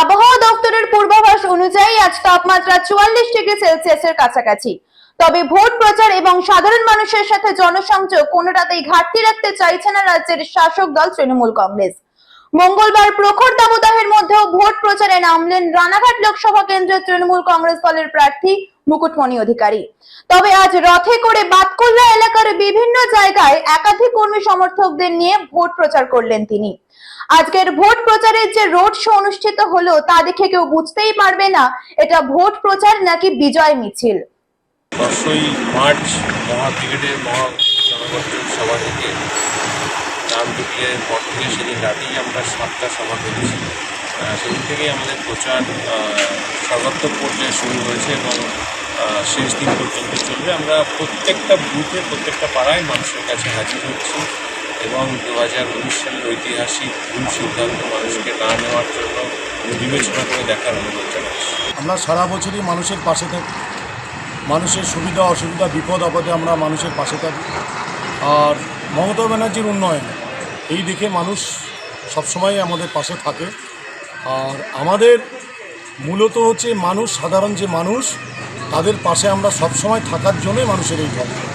আবহাওয়া দপ্তরের পূর্বাভাস অনুযায়ী আজ তাপমাত্রা চুয়াল্লিশ ডিগ্রি সেলসিয়াসের কাছাকাছি। তবে ভোট প্রচার এবং সাধারণ মানুষের সাথে জনসংযোগ কোনোটাতেই ঘাটতি রাখতে চাইছে না রাজ্যের শাসক দল তৃণমূল কংগ্রেস। মঙ্গলবার প্রখর দাবদাহের মধ্যেও ভোট প্রচারে নামলেন রানাঘাট লোকসভা কেন্দ্রের তৃণমূল কংগ্রেস দলের প্রার্থী মুকুটমণি অধিকারী। তবে আজ রথে করে বাতকুল্লা এলাকার বিভিন্ন জায়গায় একাধিক কর্মী সমর্থকদের নিয়ে ভোট প্রচার করলেন তিনি। আজকের ভোট প্রচারের যে রোড শো অনুষ্ঠিত হলো, তা দেখে কেউ বুঝতেই পারবে না, এটা ভোট প্রচার নাকি বিজয় মিছিল। মার্চ সেদিন রাতেই আমরা সাতটা সভা করেছি। সেদিন থেকেই আমাদের প্রচার সর্বাত্মক পর্যায়ে শুরু হয়েছে এবং শেষ দিন পর্যন্ত চলবে। আমরা প্রত্যেকটা বুথে, প্রত্যেকটা পাড়ায় মানুষের কাছে হাজির হচ্ছি এবং দু হাজার উনিশ সালের ঐতিহাসিক ভুল সিদ্ধান্ত মানুষকে না নেওয়ার জন্য বিবেচনা করে দেখার অনুরোধ জানাচ্ছি। আমরা সারা বছরই মানুষের পাশে থাকি। মানুষের সুবিধা, অসুবিধা, বিপদ, আপদে আমরা মানুষের পাশে থাকি। আর মমতা ব্যানার্জির উন্নয়ন, এই দিকে মানুষ সবসময় আমাদের পাশে থাকে। আর আমাদের মূলত হচ্ছে মানুষ, সাধারণ যে মানুষ, তাদের পাশে আমরা সবসময় থাকার জন্যই মানুষের এই দল